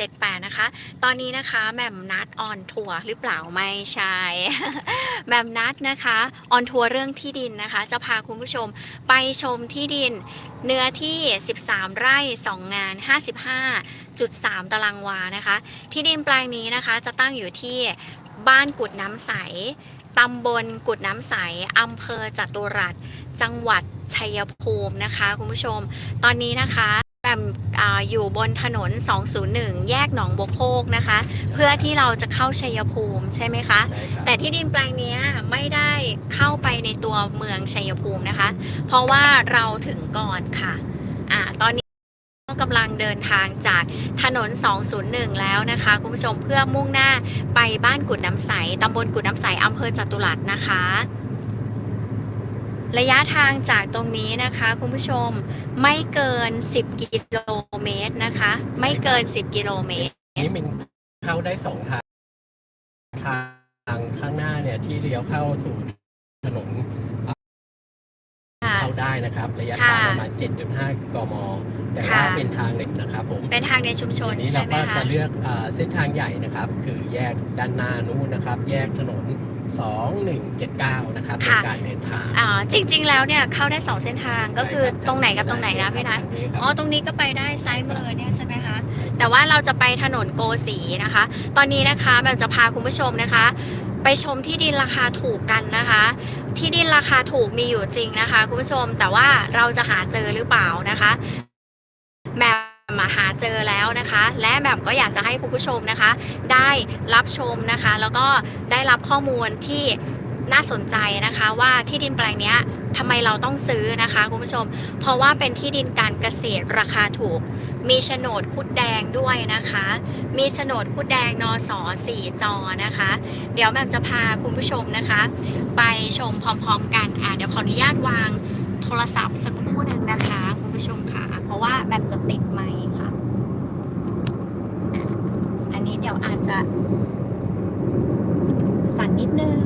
78นะคะ ตอนนี้นะคะแมมนัดออนทัวร์หรือเปล่าไม่ใช่ แมมนัดนะคะออนทัวร์เรื่องที่ดินนะคะ จะพาคุณผู้ชมไปชมที่ดิน เนื้อที่ 13 ไร่ 2 งาน 55.3 ตารางวานะคะ ที่ดินแปลงนี้นะคะ จะตั้งอยู่ที่บ้านกุดน้ำใสตำบลกุดน้ำใส อำเภอจตุรัส จังหวัดชัยภูมินะคะ คุณผู้ชม ตอนนี้นะคะ แบมอาอยู่บนถนน 201 แยกหนองบัวโคกนะคะ เพื่อที่เราจะเข้าชัยภูมิใช่ไหมคะใช่ครับแต่ที่ดินแปลงเนี้ยไม่ได้เข้าไปในตัวเมืองชัยภูมินะคะ เพราะว่าเราถึงก่อนค่ะอ่าตอนนี้ก็กำลังเดินทางจากถนน 201 แล้วนะคะคุณผู้ชมเพื่อมุ่งหน้าไปบ้านกุดน้ำใสตำบลกุดน้ำใสอำเภอจตุรัสนะคะ ระยะทางจากตรงนี้นะคะคุณผู้ชมไม่เกิน 10 กิโลเมตรนะคะ ไม่เกิน 10 กิโลเมตร นี้มันเข้าได้สองทาง ทางข้างหน้าเนี่ยที่เลี้ยวเข้าสู่ถนนค่ะเข้าได้นะครับ ระยะค่ะทางประมาณ 7.5 กม แต่ค่ะว่าเป็นทางหนึ่งนะครับผม เป็นทางในชุมชนทีนี้ใช่เราไหมก็คะจะเลือกอ่าเส้นทางใหญ่นะครับ คือแยกด้านหน้านู้นนะครับ แยกถนน 2179 นะครับในการเดินทางอ่าจริง ๆ แล้วเนี่ยเข้าได้สองเส้นทางก็คือตรงไหนกับตรงไหนนะพี่นัททางครับอ๋อตรงนี้ก็ไปได้ซ้ายมือเนี่ยใช่ไหมคะ แต่ว่าเราจะไปถนนโกสีนะคะ ตอนนี้นะคะแบบจะพาคุณผู้ชมนะคะ ไปชมที่ดินราคาถูกกันนะคะ ที่ดินราคาถูกมีอยู่จริงนะคะคุณผู้ชมแต่ว่าเราจะหาเจอหรือเปล่านะคะแห มาหาเจอแล้วนะคะ และแหม่มก็อยากจะให้คุณผู้ชมนะคะ ได้รับชมนะคะ แล้วก็ได้รับข้อมูลที่น่าสนใจนะคะว่าที่ดินแปลงนี้ทำไมเราต้องซื้อนะคะคุณผู้ชม เพราะว่าเป็นที่ดินการเกษตรราคาถูก มีโฉนดคุดแดงด้วยนะคะ มีโฉนดคุดแดงนอสอสี่จอนะคะ เดี๋ยวแหม่จะพาคุณผู้ชมนะคะ ไปชมพร้อมๆกันอะเดี๋ยวขออนุญาตวางโทรศัพท์สักครู่หนึ่งนะคะ คุณผู้ชมค่ะ เพราะว่าแหม่จะติดไมค์ค่ะอะ อันนี้ เดี๋ยวอาจจะ สั่นนิดนึง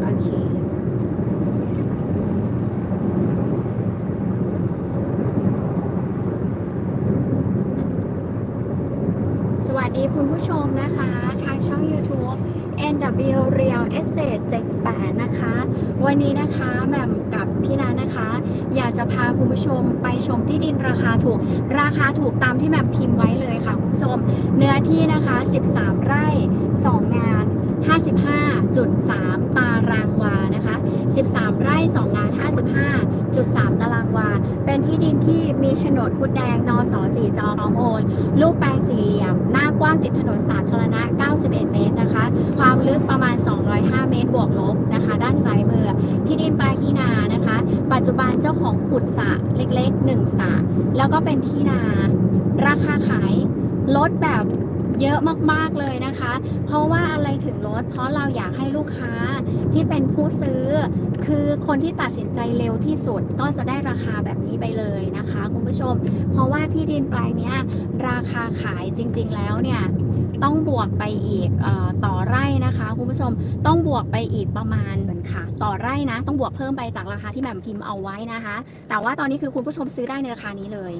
โอเค สวัสดีคุณผู้ชมนะคะ ทางช่อง YouTube NW Real Estate 78 นะคะ วันนี้นะคะแหม่ม อยากจะพาคุณผู้ชมไปชมที่ดินราคาถูก ราคาถูกตามที่แม่มพิมพ์ไว้เลยค่ะคุณผู้ชม เนื้อที่นะคะ 13 ไร่ 2 งาน 55.3 ตารางวานะคะ 13 ไร่ 2 งาน 55.3 ตารางวา เป็นที่ดินที่มีโฉนดคุดแดง นสสีจอพร้อมโอนรูปแปลงสี่เหลี่ยม หน้ากว้างติดถนนสาธารณะ 91 เมตรนะคะ ความลึกประมาณ 205 เมตร บวกลบนะคะ ด้านซ้ายมือ ที่ดินปลายที่นานะคะ ปัจจุบันเจ้าของขุดสระเล็กๆ 1สระแล้วก็เป็นที่นา ราคาขายลดแบบ เยอะมากๆเลยนะคะ เพราะว่าอะไรถึงลดเพราะเราอยากให้ลูกค้าที่เป็นผู้ซื้อ คือคนที่ตัดสินใจเร็วที่สุดก็จะได้ราคาแบบนี้ไปเลยนะคะคุณผู้ชม เพราะว่าที่ดินแปลงเนี้ยราคาขายจริง ๆ แล้วเนี่ยต้องบวกไปอีกออต่อไร่นะคะคุณผู้ชมต้องบวกไปอีกประมาณเหมือนค่ะ ต่อไร่นะ ต้องบวกเพิ่มไปจากราคาที่แหม่มพิมพ์เอาไว้นะคะ แต่ว่าตอนนี้คือคุณผู้ชมซื้อได้ในราคานี้เลย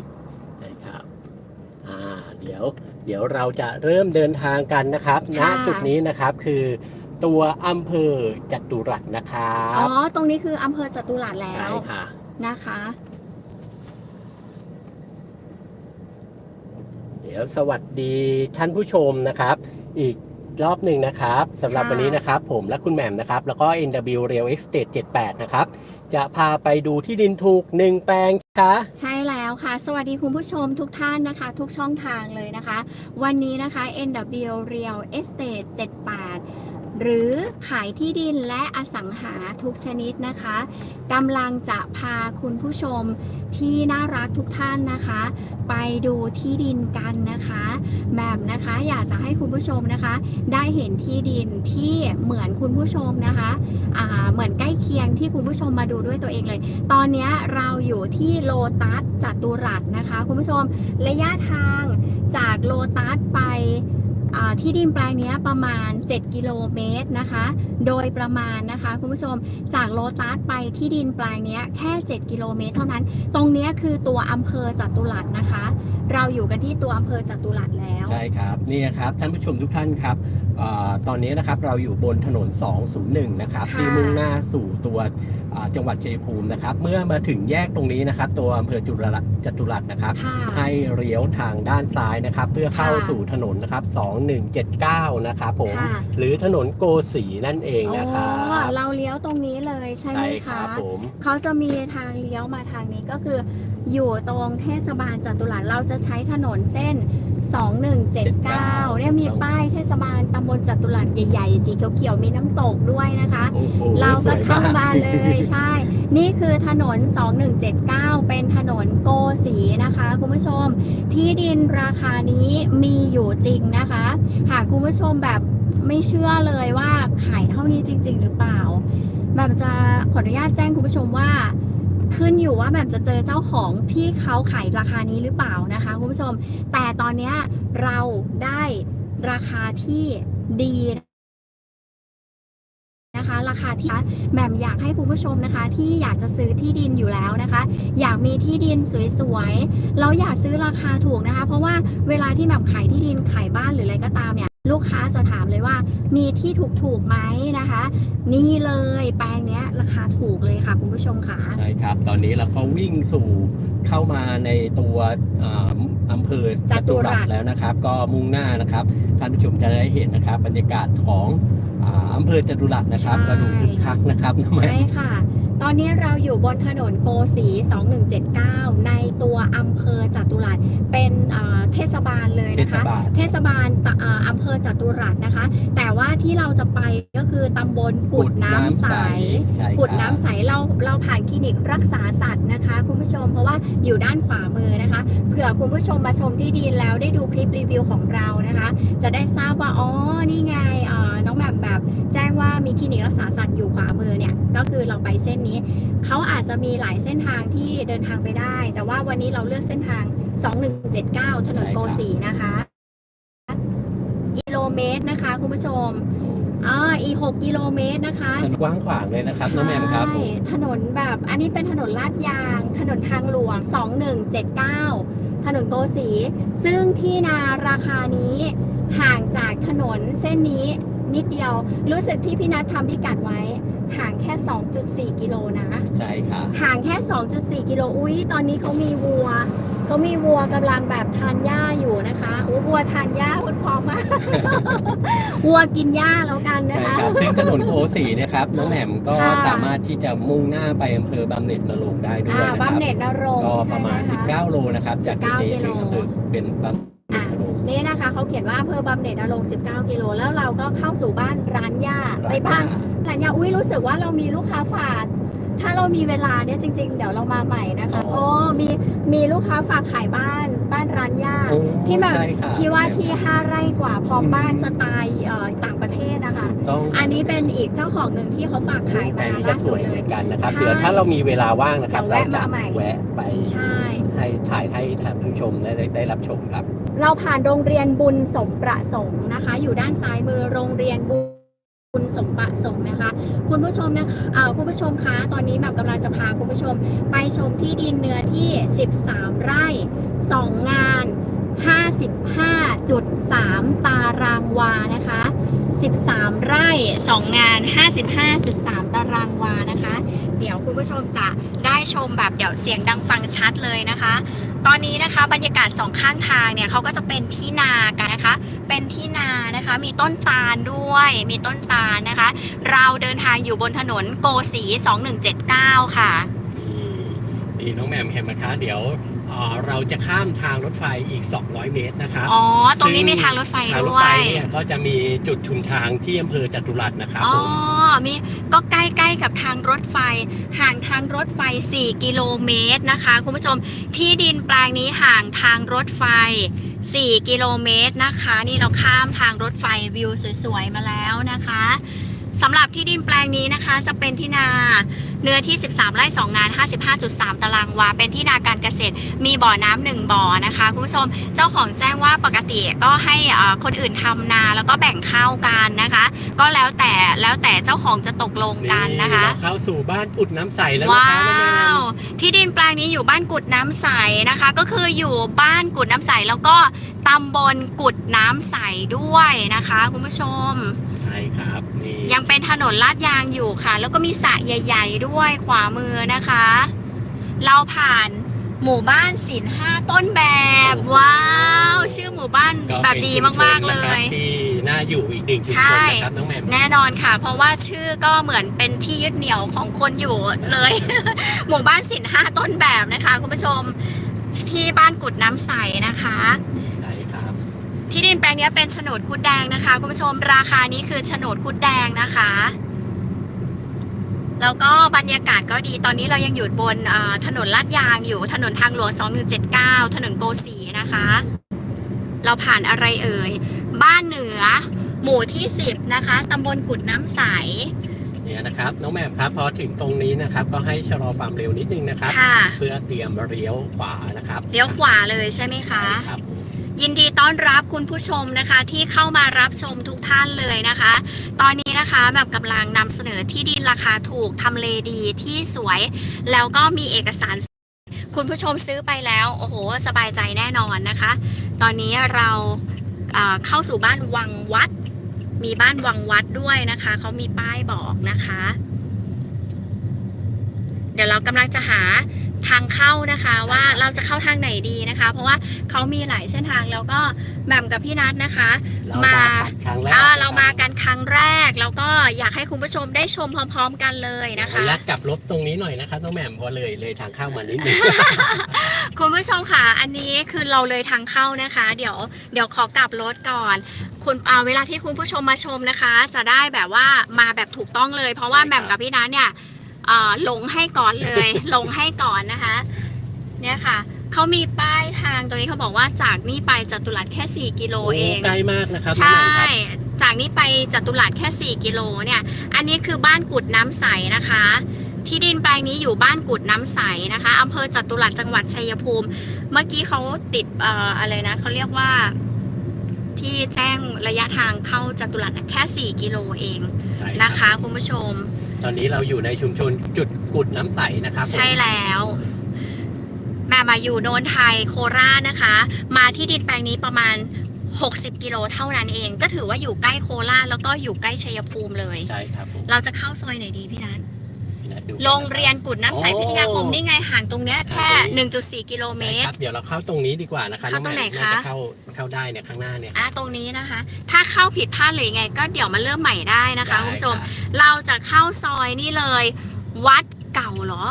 เดี๋ยว เดี๋ยวเราจะเริ่มเดินทางกันนะครับณค่ะ จุดนี้นะครับคือตัวอำเภอจตุรัสนะครัอ๋บ อ ตรงนี้คืออำเภอจตุรัสแล้ใช่วค่ะ นะคะ เดี๋ยวสวัสดีท่านผู้ชมนะครับ อีก รอบหนึ่งนะครับสำหรับค่ะวันนี้นะครับ ผมและคุณแหม่มนะครับ แล้วก็ NW Real Estate 78 นะครับ จะพาไปดูที่ดินถูกหนึ่งแปลงค่ะใช่แล้วค่ะ สวัสดีคุณผู้ชมทุกท่านนะคะ ทุกช่องทางเลยนะคะ วันนี้นะคะ NW Real Estate 78 หรือขายที่ดินและอสังหาทุกชนิดนะคะกำลังจะพาคุณผู้ชมที่น่ารักทุกท่านนะคะ ไปดูที่ดินกันนะคะ แบบนะคะอยากจะให้คุณผู้ชมนะคะ ได้เห็นที่ดินที่เหมือนคุณผู้ชมนะคะเหมือนใกล้เคียงที่คุณผู้ชมมาดูด้วยตัวเองเลย ตอนนี้เราอยู่ที่โลตัสจัตุรัสนะคะ คุณผู้ชมระยะทางจากโลตัสไป ที่ดินแปลงนี้ประมาณ 7 กิโลเมตรนะคะ โดยประมาณนะคะคุณผู้ชมจากโลตัสไปที่ดินแปลงนี้แค่ 7 กิโลเมตรเท่านั้น ตรงนี้คือตัวอำเภอจัตุรัสนะคะ เราอยู่กันที่ตัวอำเภอจตุรัสแล้ว ใช่ครับนี่ครับท่านผู้ชมทุกท่านครับ ตอนนี้นะครับเราอยู่บนถนน 201 นะครับค่ะที่มุ่งหน้าสู่ตัวอ่าจังหวัดชัยภูมินะครับ เมื่อมาถึงแยกตรงนี้นะครับ ตัวอำเภอจุฬาจตุรัสนะครับค่ะให้เลี้ยวทางด้านซ้ายนะครับ เพื่อเข้าค่ะสู่ถนนนะครับ 2179 นะครับผมค่ะหรือถนนโกสีนั่นเองนะครับอ๋อเราเลี้ยวตรงนี้เลยใช่ไหมครัคะบผมเขาจะมีทางเลี้ยวมาทางนี้ก็คือ อยู่ตรงเทศบาลจตุรัสเราจะใช้ถนนเส้น 2179เนี่ยมีป้ายเทศบาลตำบลจตุรัสใหญ่ๆ สีเขียวๆมีน้ำตกด้วยนะคะ โอ้โหเราสก็วยเข้ามาเลยใช่ นี่คือถนน 2179 เป็นถนนโกสีนะคะ คุณผู้ชม ที่ดินราคานี้มีอยู่จริงนะคะ หากคุณผู้ชมแบบไม่เชื่อเลยว่าขายเท่านี้จริง ๆ หรือเปล่า แบบจะขออนุญาตแจ้งคุณผู้ชมว่า ขึ้นอยู่ว่าแบบจะเจอเจ้าของที่เขาขายราคานี้หรือเปล่านะคะคุณผู้ชม แต่ตอนนี้เราได้ราคาที่ดีนะคะราคาที่แหม่มอยากให้คุณผู้ชมนะคะ ที่อยากจะซื้อที่ดินอยู่แล้วนะคะ อยากมีที่ดินสวยๆเราอยากซื้อราคาถูกนะคะ เพราะว่าเวลาที่แหม่มขายที่ดินขายบ้านหรืออะไรก็ตามเนี่ย ลูกค้าจะถามเลยว่า มีที่ถูกๆไหมนะคะ นี่เลยแปลงเนี้ยราคาถูกเลยค่ะคุณผู้ชมค่ะใช่ครับ ตอนนี้เราก็วิ่งสู่เข้ามาในตัวอ่าอำเภอจตุรัสแล้วนะครับ ก็มุ่งหน้านะครับท่านผู้ชมจะได้เห็นนะครับ บรรยากาศของอ่าอำเภอจตุรัสนะครับใช่กระดูคึกคักนะครับน้องแม่ใช่ค่ะ ตอนนี้เราอยู่บนถนนโกสี 2179 ในตัวอำเภอจตุรัสเป็นเอ่อเทศบาลเลยเท นะศคะบาลเทศบาลตะเอ่ออำเภอจตุรัสนะคะ แต่ว่าที่เราจะไปก็คือตำบลกุดน้ำใสใช่ครับกุดน้ำใสเราเราผ่านคลินิกรักษาสัตว์นะคะ คุณผู้ชมเพราะว่าอยู่ด้านขวามือนะคะ เผื่อคุณผู้ชมมาชมที่ดินแล้วได้ดูคลิปรีวิวของเรานะคะ จะได้ทราบว่าอ๋อนี่ไงเอ่อน้องแบบแบบแจ้งว่ามีคลินิกรักษาสัตว์อยู่ขวามือเนี่ยก็คือเราไปเส้นนี้เขาอาจจะมีหลายเส้นทางที่เดินทางไปได้ แต่ว่าวันนี้เราเลือกเส้นทาง2179 ถนนโกสีนะคะ กิโลเมตรนะคะ คุณผู้ชมอ่าอีก6กิโลเมตรนะคะถนนกว้างขวางเลยนะครับน้องแมมครับผมใช่ถนนแบบอันนี้เป็นถนนลาดยาง ถนนทางหลวง 2179 ถนนโกสี ซึ่งที่นาราคานี้ห่างจากถนนเส้นนี้นิดเดียว รู้สึกที่พี่นัททำพิกัดไว้ ห่างแค่ 2.4 กิโลนะ ใช่ค่ะ ห่างแค่ 2.4 กิโล อุ้ยตอนนี้เขามีวัว เขามีวัวกำลังแบบทานหญ้าอยู่นะคะโอ้วัวทานหญ้าคุณพร้อมมาก วัวกินหญ้าแล้วกันนะใช่คะครับซึ่งถนนโอสีเนะครับน้องแหม่มก็ค่ะ สามารถที่จะมุ่งหน้าไปอำเภอบำเหน็จนรงค์ได้ด้วยอ่านะคบำรับเหน็จนรงค์ก็ปใช่ระไหมมาณ คะ 19 โลนะครับจากจุดนี้19ถึงอำเภอเป็นบำเหน็จนรงค์ นี่นะคะเขาเขียนว่าอำเภอบำเหน็จนรงค์19 กิโล แล้วเราก็เข้าสู่บ้านร้านหญ้าไปบ้านร้านหญ้าอุ้ยรู้สึกว่าเรามีลูกค้าฝาก ถ้าเรามีเวลาเนี่ยจริง ๆ เดี๋ยวเรามาใหม่นะคะอ๋อโอ้มีมีลูกค้าฝากขายบ้านบ้านร้านหญ้าโอ้ที่แบบใช่ครับที่ว่าที่5ไร่กว่าพร้อมอืม บ้านสไตล์เอ่อต่างประเทศนะคะ ต้องอันนี้เป็นอีกเจ้าของหนึ่งที่เขาฝากขายแต่มานี่ก็ล่าสสุดวยเลเหมืย อนกันนะครับใช่เดี๋ยวถ้าเรามีเวลาว่างนะครับ เดี๋เรายวแวะจะมาใหม่ แวะไปใช่ ให้ถ่ายให้ท่านผู้ชมได้ได้ได้รับชมครับ เราผ่านโรงเรียนบุญสมประสงค์นะคะ อยู่ด้านซ้ายมือโรงเรียนบุญ คุณสมประสงค์นะคะ คุณผู้ชมนะคะคุณผู้ชมคะตอนนี้แบบกำลังจะพาคุณผู้ชม ไปชมที่ดินเนื้อที่ 13 ไร่ 2 งาน 55.3 ตารางวานะคะ 13 ไร่ 2 งาน 55.3 ตารางวานะคะ เดี๋ยวคุณผู้ชมจะได้ชมแบบเดี๋ยวเสียงดังฟังชัดเลยนะคะ ตอนนี้นะคะบรรยากาศสองข้างทางเนี่ยเขาก็จะเป็นที่นากันนะคะ เป็นที่นานะคะ มีต้นตาลด้วย มีต้นตาลนะคะ เราเดินทางอยู่บนถนนโกสี 2179 ค่ะ นี่นี่น้องแหม่มเห็นไหมคะ เดี๋ยว เอ่อเราจะข้ามทางรถไฟอีก 200 เมตรนะครับอ๋อ ตรงนี้ซึ่งมีทางรถไฟทางรถด้วไฟยเนี่ยก็จะมีจุดชุมทางที่อำเภอจตุรัสนะครับอ๋อผมมีก็ใกล้ๆกับทางรถไฟ ห่างทางรถไฟ 4 กิโลเมตรนะคะ คุณผู้ชมที่ดินแปลงนี้ห่างทางรถไฟ 4 กิโลเมตรนะคะ นี่เราข้ามทางรถไฟวิวสวยๆมาแล้วนะคะ สำหรับที่ดินแปลงนี้นะคะจะเป็นที่นาเนื้อที่ 13 ไร่ 2 งาน 55.3 ตารางวา เป็นที่นาการเกษตร มีบ่อน้ำหนึ่งบ่อนะคะคุณผู้ชม เจ้าของแจ้งว่าปกติก็ให้เอ่อคนอื่นทำนาแล้วก็แบ่งข้าวกันนะคะ ก็แล้วแต่แล้วแต่เจ้าของจะตกลงกันนะคะเราเข้าสู่บ้านกุดน้ำใสแล้วนะว้าคะน้องแมวมที่ดินแปลงนี้อยู่บ้านกุดน้ำใสนะคะ ก็คืออยู่บ้านกุดน้ำใสแล้วก็ตำบลกุดน้ำใสด้วยนะคะ คุณผู้ชมใช่ครับนี่ยังเป็นถนนลาดยางอยู่ค่ะ แล้วก็มีสระใหญ่ ๆ ด้วยขวามือนะคะ เราผ่านหมู่บ้านศิลห้าต้นแบบ ว้าว ชื่อหมู่บ้านก็แบบเป็นดีชุชนมากๆเลนะครับยที่น่าอยู่อีกหนึ่งชุมใช่ชนนะครับน้องแมมแน่นอนค่ะ เพราะว่าชื่อก็เหมือนเป็นที่ยึดเหนี่ยวของคนอยู่เลย หมู่บ้านสินห้าต้นแบบนะคะคุณผู้ชมที่บ้านกุดน้ำใสนะคะใช่ครับ ที่ดินแปลงนี้เป็นโฉนดคุดแดงนะคะคุณผู้ชมราคานี้คือโฉนดคุดแดงนะคะ แล้วก็บรรยากาศก็ดีตอนนี้เรายังอยู่บนเอ่อถนนลาดยางอยู่ถนนทางหลวง 2179 ถนนโกสีนะคะ เราผ่านอะไรเอ่ย บ้านเหนือ หมู่ที่ 10 นะคะตำบลกุดน้ำใสเนี่ยนะครับน้องแมมครับพอถึงตรงนี้นะครับก็ให้ชะลอความเร็วนิดนึงนะครับค่ะเพื่อเตรียมเลี้ยวขวานะครับเลี้ยวขวาเลยใช่ไหมคะใช่ครับ ยินดีต้อนรับคุณผู้ชมนะคะที่เข้ามารับชมทุกท่านเลยนะคะ ตอนนี้นะคะแบบกำลังนำเสนอที่ดินราคาถูกทำเลดีที่สวย แล้วก็มีเอกสาร คุณผู้ชมซื้อไปแล้วโอ้โหสบายใจแน่นอนนะคะ ตอนนี้เราเเข้าสู่บ้านวังวัด มีบ้านวังวัดด้วยนะคะเขามีป้ายบอกนะคะ เดี๋ยวเรากำลังจะหาทางเข้านะคะว่าเราจะเข้าทางไหนดีนะคะ เพราะว่าเขามีหลายเส้นทางแล้วก็แหม่มกับพี่นัทนะคะเรามาครั้งแรกอ่านะคบเรามากันครั้งแรกแล้วก็อยากให้คุณผู้ชมได้ชมพร้อม ๆ กันเลยนะขออคะนุญาตกลับรถตรงนี้หน่อยนะครับน้องแหม่มเพอเลยเลยทางเข้ามานิดนึงคุณผู้ชมค่ะอันนี้คือเราเลยทางเข้านะคะ เดี๋ยวเดี๋ยวขอกลับรถก่อน คุณอ่าเวลาที่คุณผู้ชมมาชมนะคะ จะได้แบบว่ามาแบบถูกต้องเลย เพราะว่าใช่ครับแหม่มกับพี่นัทเนี่ยอ่าห ลงให้ก่อนเลยหลงให้ก่อนนะคะ เนี่ยค่ะเขามีป้ายทางตรงนี้เขาบอกว่าจากนี่ไปจตุรัสแค่ 4 กิโลเองใกล้มากนะครับใช่น้องแหม่มครับจากนี้ไปจตุรัสแค่ 4 กิโลเนี่ย อันนี้คือบ้านกุดน้ำใสนะคะ ที่ดินแปลงนี้อยู่บ้านกุดน้ำใสนะคะอำเภอจตุรัสจังหวัดชัยภูมิ เมื่อกี้เขาติดเอ่ออะไรนะเขาเรียกว่า ที่แจ้งระยะทางเข้าจตุรัสน่ะแค่ 4 กิโลเองใช่รับนะคะคุณผู้ชม ตอนนี้เราอยู่ในชุมชนจุดกุดน้ำใสนะครับผมใช่แล้ว แม่มาอยู่โนนไทยโคราชนะคะ มาที่ดินแปลงนี้ประมาณ 60 กิโลเท่านั้นเอง ก็ถือว่าอยู่ใกล้โคราชแล้วก็อยู่ใกล้ชัยภูมิเลย ใช่ครับผมเราจะเข้าซอยไหนดีพี่นัทพี่นัท ดูโรงเรียนกุดน้ำใสโอ้พิทยาคมนี่ไงห่างตรงเนี้ยแค่ 1.4 กิโลเมใช่ตครรับเดี๋ยวเราเข้าตรงนี้ดีกว่านะคะเข้าตรงไหนองแม่คะน่าจะเข้าเข้าได้เนี่ยข้างหน้าเนี่ยอะตรงนี้นะคะ ถ้าเข้าผิดพลาดหรือยังไง ก็เดี๋ยวมาเริ่มใหม่ได้นะคะคุณผู้ชม ได้รับเราจะเข้าซอยนี่เลย วัดเก่าเหรอ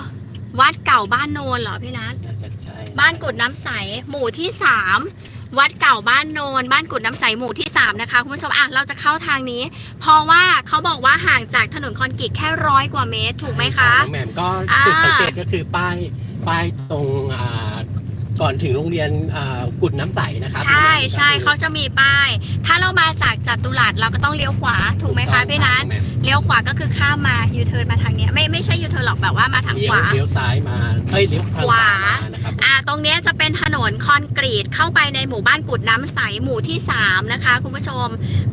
วัดเก่าบ้านโนนเหรอพี่นัทน่าจะใช่บ้านกุดน้ำใส หมู่ที่3 วัดเก่าบ้านโนน บ้านกุดน้ำใสหมู่ที่ 3 นะคะ คุณผู้ชมอะเราจะเข้าทางนี้ เพราะว่าเขาบอกว่าห่างจากถนนคอนกรีตแค่ร้อยกว่าเมตรถูกไหมคะ น้องแหม่มก็จุดสังเกตก็คือป้ายป้ายตรงอ่า ก่อนถึงโรงเรียนอ่ากุดน้ำใสนะครับใช่ใช่ก็คือเขาจะมีป้าย ถ้าเรามาจากจัตุรัสเราก็ต้องเลี้ยวขวาถูกไหมคะพี่นัทองแหม่มเลี้ยวขวาก็คือข้ามมายูเทิร์นมาทางเนี้ยไม่ไม่ใช่ยูเทิร์นหรอกแบบว่ามาทางเลี้ขยววา เลี้ยวซ้ายมาเอ้ยเลี้ยวทางขวามานะครับ อ่าตรงเนี้ยจะเป็นถนนคอนกรีตเข้าไปในหมู่บ้านกุดน้ำใสหมู่ที่ 3 นะคะ คุณผู้ชม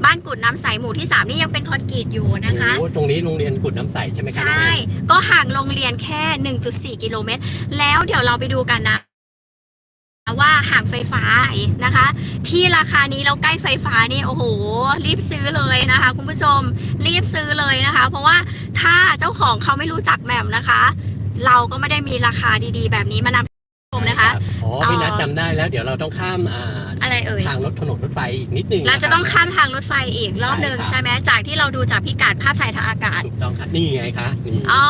บ้านกุดน้ำใสหมู่ที่ 3 นี่ยังเป็นคอนกรีตอยู่นะคะ โอ้ตรงนี้โรงเรียนกุดน้ำใสใช่ไหมครับใช่ ก็ห่างโรงเรียนแค่ 1.4 กิโลเมตร แล้วเดี๋ยวเราไปดูกันนะ ว่าห่างไฟฟ้านะคะ ที่ราคานี้แล้วใกล้ไฟฟ้านี่โอ้โห รีบซื้อเลยนะคะ คุณผู้ชมรีบซื้อเลยนะคะ เพราะว่าถ้าเจ้าของเขาไม่รู้จักแหม่มนะคะ เราก็ไม่ได้มีราคาดีๆ แบบนี้มานำชมนะคะรับอ๋อพี่นัทเอ่อจำได้แล้วเดี๋ยวเราต้องข้ามอ่าอะไรเอ่ยทางรถถนนรถไฟอีกนิดนึงเราจะนคบต้องข้ามทางรถไฟอีกรอบหนึ่งใช่ครับใช่ไหมจากที่เราดูจากพิกัดภาพถ่ายทางอากาศถูกต้องครับนี่ไงคะนี่อ๋อ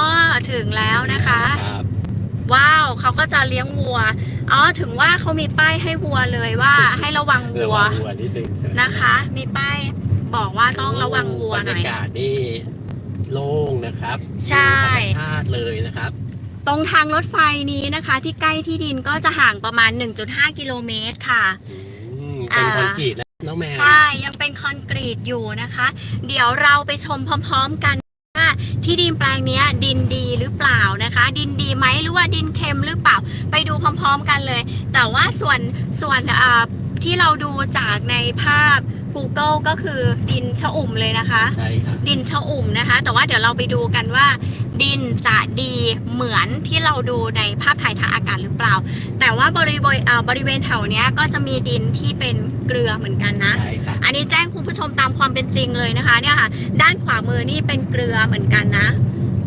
ถึงแล้วนะคะ รับ ว้าว เขาก็จะเลี้ยงวัวอ๋อถึงว่าเขามีป้ายให้วัวเลยว่าให้ระวังเรือวัววางวัวนิดนึงนะคะ มีป้ายบอกว่าต้องระวังวัวหน่อยบรรยากาศนี่โล่งนะครับ ใช่ธรรมชาติเลยนะครับ ตรงทางรถไฟนี้นะคะ ที่ใกล้ที่ดินก็จะห่างประมาณ 1.5 กิโลเมตรค่ะอืมเป็นคอนกรีตแล้วน้องแมวใช่ยังเป็นคอนกรีตอยู่นะคะ เดี๋ยวเราไปชมพร้อม ๆ กันว่า ที่ดินแปลงนี้ดินดีหรือเปล่านะคะ ดินดีไหมหรือว่าดินเค็มหรือเปล่า ไปดูพร้อม ๆ กันเลย แต่ว่าส่วนส่วนที่เราดูจากในภาพ Google ก็คือดินชะอุ่มเลยนะคะ ใช่ค่ะดินชะอุ่มนะคะ แต่ว่าเดี๋ยวเราไปดูกันว่า ดินจะดีเหมือนที่เราดูในภาพถ่ายทางอากาศหรือเปล่า แต่ว่าบริเวณอ่าบริเวณแถวเนี้ยก็จะมีดินที่เป็นเกลือเหมือนกันนะ ใช่ค่ะอันนี้แจ้งคุณผู้ชมตามความเป็นจริงเลยนะคะเนี่ยค่ะ ด้านขวามือนี่เป็นเกลือเหมือนกันนะ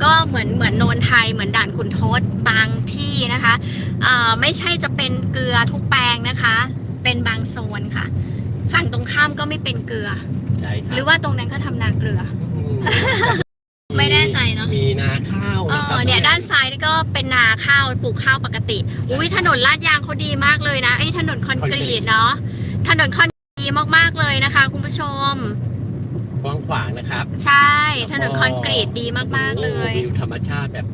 ก็เหมือนเหมือนโนนไทยเหมือนด่านขุนทดบางที่นะคะอ่าไม่ใช่จะเป็นเกลือทุกแปลงนะคะ เป็นบางโซนค่ะ ฝั่งตรงข้ามก็ไม่เป็นเกลือ ใช่ค่ะหรือว่าตรงนั้นเขาทำนาเกลือมไม่แน่ใจเนอะ มีนาข้าวเอนะครัอเนี่ยด้านซ้ายนี่ก็เป็นนาข้าวปลูกข้าวปกติ อุ้ยถนนลาดยางเขาดีมากเลยนะไอ้ยถนนคอนกรีตเนาะถนนคอนกรีตดีมากๆเลยนะคะ คุณผู้ชม กว้างขวางนะครับใช่ ถนนคอนกรีตดีมากๆเลย โอ้วิวธรรมชาติแบบ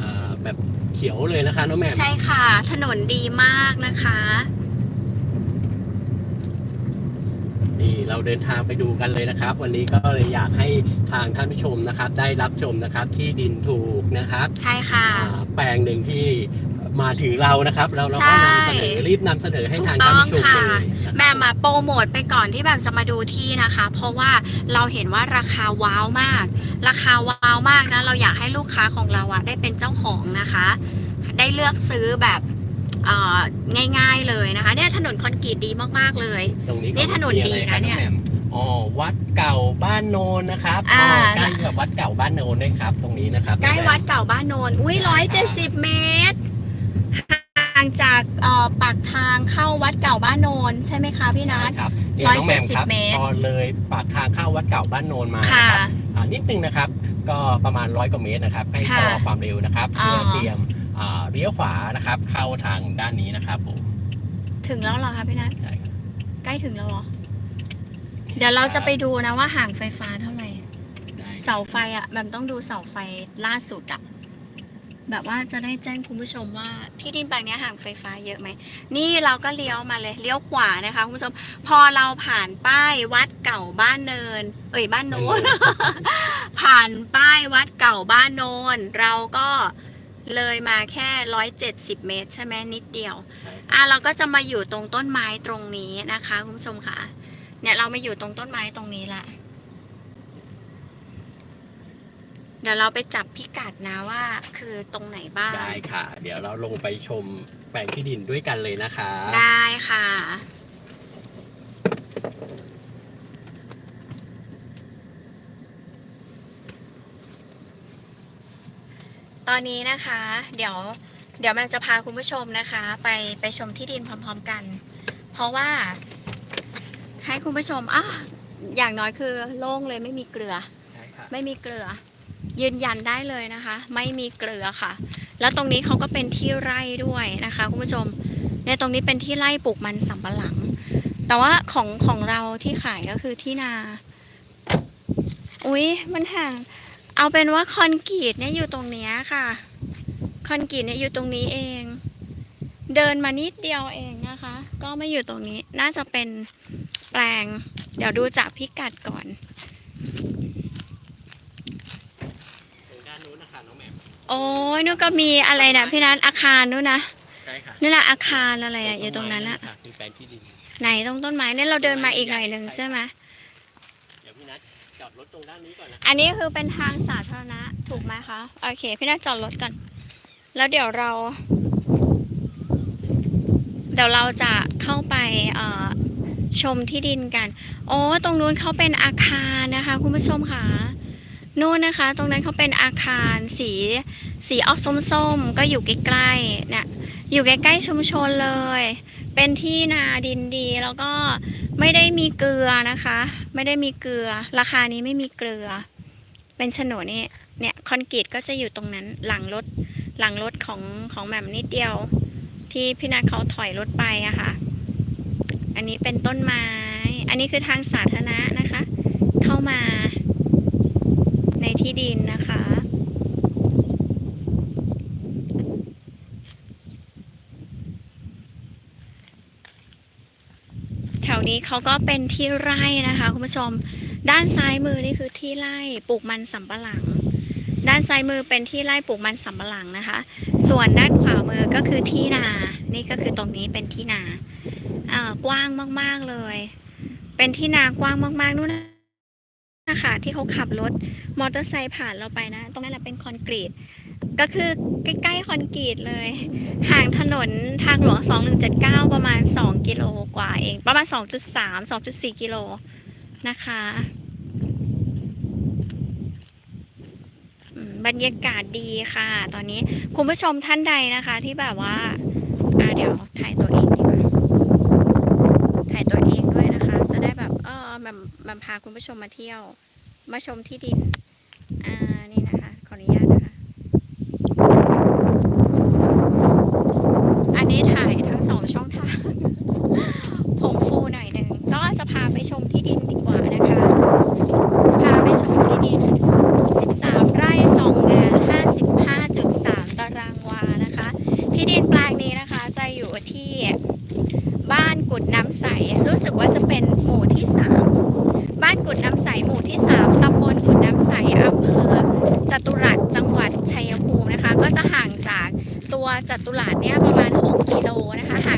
อ่าแบบเขียวเลยนะคะน้องแหม่มใช่ค่ะ ถนนดีมากนะคะ นี่ เราเดินทางไปดูกันเลยนะครับ วันนี้ก็เลยอยากให้ทางท่านผู้ชมนะครับ ได้รับชมนะครับที่ดินถูกนะครับ ใช่ค่ะ อ่าแปลงหนึ่งที่มาถึงเรานะครับ เราเราก็ใช่นำเสนอรีบนำเสนอให้ถูกทางท่านผู้ชมต้องเลค่ะยนะครับ แม่มาโปรโมทไปก่อนที่แบบจะมาดูที่นะคะ เพราะว่าเราเห็นว่าราคาว้าวมาก ราคาว้าวมากนะ เราอยากให้ลูกค้าของเราอะได้เป็นเจ้าของนะคะ ได้เลือกซื้อแบบเอ่อ ง่ายๆเลยนะคะเนี่ยถนนคอนกรีตดีมากๆเลย ตรงนี้นี่ถนนดีมีอะไรนะเนี่ยครับองแหม่มอ๋อวัดเก่าบ้านโนนนะครับอ่าอ๋อใกล้กับวัดเก่าบ้านโนนด้วยครับ ตรงนี้นะครับ ใกล้วัดเก่าบ้านโนน อุ้ยร้อยเจ็ดสิบเมตร ห่างจากเอ่อปากทางเข้าวัดเก่าบ้านโนนใช่ไหมคะพี่นัท ครับเนี่ยน้องแหม่มครับ170เมตร พอเลยปากทางเข้าวัดเก่าบ้านโนนมาค่ะ นะครับอ่านิดนึงนะครับ ก็ประมาณร้อยกว่าเมตรนะครับให้ชะลอค่ะความเร็วนะครับอ๋อเพื่อเตรียมอ่า เลี้ยวขวานะครับ เข้าทางด้านนี้นะครับผมถึงแล้วเหรอคะพี่นัทใช่ครับใกล้ถึงแล้วเหรอ เดี๋ยวเราจะไปดูนะว่าห่างไฟฟ้าเท่าไหร่ ได้เสาไฟอะแบบต้องดูเสาไฟล่าสุดอะแบบว่าจะได้แจ้งคุณผู้ชมว่าที่ดินแปลงเนี้ยห่างไฟฟ้าเยอะไหม นี่เราก็เลี้ยวมาเลยเลี้ยวขวานะคะคุณผู้ชม พอเราผ่านป้ายวัดเก่าบ้านเนิน เอ้ยบ้านโน้น ผ่านป้ายวัดเก่าบ้านโนน เราก็ เลยมาแค่ร้อยเจ็ดสิบเมตร ใช่ไหมนิดเดียวใช่อะเราก็จะมาอยู่ตรงต้นไม้ตรงนี้นะคะคุณผู้ชมค่ะ เนี่ยเรามาอยู่ตรงต้นไม้ตรงนี้ละเดี๋ยวเราไปจับพิกัดนะว่า คือตรงไหนบ้าง ได้ค่ะ เดี๋ยวเราลงไปชมแปลงที่ดินด้วยกันเลยนะคะ ได้ค่ะ ตอนนี้นะคะ เดี๋ยวเดี๋ยวมันจะพาคุณผู้ชมนะคะ ไปไปชมที่ดินพร้อม ๆกัน เพราะว่า ให้คุณผู้ชมอะอย่างน้อยคือโล่งเลยไม่มีเกลือ ใช่ค่ะไม่มีเกลือ ยืนยันได้เลยนะคะ ไม่มีเกลือค่ะ แล้วตรงนี้เขาก็เป็นที่ไร่ด้วยนะคะคุณผู้ชมเนี่ยตรงนี้เป็นที่ไร่ปลูกมันสำปะหลัง แต่ว่าของของเราที่ขายก็คือที่นา อุ๊ย มันห่าง เอาเป็นว่าคอนกรีตเนี่ยอยู่ตรงเนี้ยค่ะ คอนกรีตเนี่ยอยู่ตรงนี้เอง เดินมานิดเดียวเองนะคะ ก็ไม่อยู่ตรงนี้ น่าจะเป็นแปลง เดี๋ยวดูจากพิกัดก่อนตรงด้านนู้นนะคะน้องแหม่มโอ้ยนู่นก็มีอะไรนะพี่นัทอาคารนู่นนะใช่ค่ะนั่นแหละอาคารอะไรอะอยู่ตรงนั้นอะค่ะคือแปลงที่ดิน ไหนตรงต้นไม้เนี่ยเราเดินมาอีกหน่อยหนึ่งใช่ไหม เดี๋ยวพี่นัทจอด รถตรงด้านนี้ก่อนนะอันนี้คือเป็นทางสาธารณะถูกไหมคะ โอเค พี่นัทจอดรถก่อน แล้วเดี๋ยวเรา เดี๋ยวเราจะเข้าไปเอ่อชมที่ดินกัน โอ้ตรงนู้นเขาเป็นอาคารนะคะ คุณผู้ชมค่ะนู่นนะคะ ตรงนั้นเขาเป็นอาคารสี สีออกส้มๆ ก็อยู่ใกล้ๆเนี่ยอยู่ใกล้ๆชุมชนเลย เป็นที่นาดินดีแล้วก็ไม่ได้มีเกลือนะคะ ไม่ได้มีเกลือ ราคานี้ไม่มีเกลือ เป็นฉนดนี่เนี่ยคอนกรีตก็จะอยู่ตรงนั้นหลังรถหลังรถของของแหม่มนิดเดียว ที่พี่นัทเขาถอยรถไปอะค่ะ อันนี้เป็นต้นไม้ อันนี้คือทางสาธารณะนะคะ เข้ามาในที่ดินนะคะ แถว นี้เขาก็เป็นที่ไร่นะคะคุณผู้ชม ด้านซ้ายมือนี่คือที่ไร่ปลูกมันสำปะหลัง ด้านซ้ายมือเป็นที่ไร่ปลูกมันสำปะหลังนะคะ ส่วนด้านขวามือก็คือที่นา นี่ก็คือตรงนี้เป็นที่นาอ่ากว้างมากๆเลย เป็นที่นากว้างมากๆนู่นนะคะที่เขาขับรถมอเตอร์ไซค์ผ่านเราไปนะ ตรงนั้นแหละเป็นคอนกรีต ก็คือใกล้ๆคอนกรีตเลย ห่างถนนทางหลวง 2179 ประมาณ 2 กิโลกว่าเอง ประมาณ 2.3 2.4 กิโลนะคะ บรรยากาศดีค่ะ ตอนนี้คุณผู้ชมท่านใดนะคะ ที่แบบว่าอ่าเดี๋ยวถ่ายตัวเองดีกว่าถ่ายตัวเองด้วยนะคะ จะได้แบบเออแบบแบบพาคุณผู้ชมมาเที่ยว มาชมที่ดิน อ่า นี่นะคะ ขออนุญาตนะคะ อันนี้ถ่ายทั้งสองช่องทาง ผมฟูหน่อยหนึ่งก็จะพาไปชมที่ดินดีกว่านะคะ พาไปชมที่ดิน 13 ไร่2งาน 55.3 ตารางวานะคะ ที่ดินแปลงนี้นะคะ จะอยู่ที่บ้านกุดน้ำใส รู้สึกว่าจะเป็นหมู่ที่ 3 บ้านกุดน้ำใสหมู่ที่ 3ตำบลกุดน้ำใสอำเภอจตุรัสจังหวัดชัยภูมินะคะ ก็จะห่างจากตัว จตุรัสเนี่ยประมาณ 6 กิโลนะคะห่าง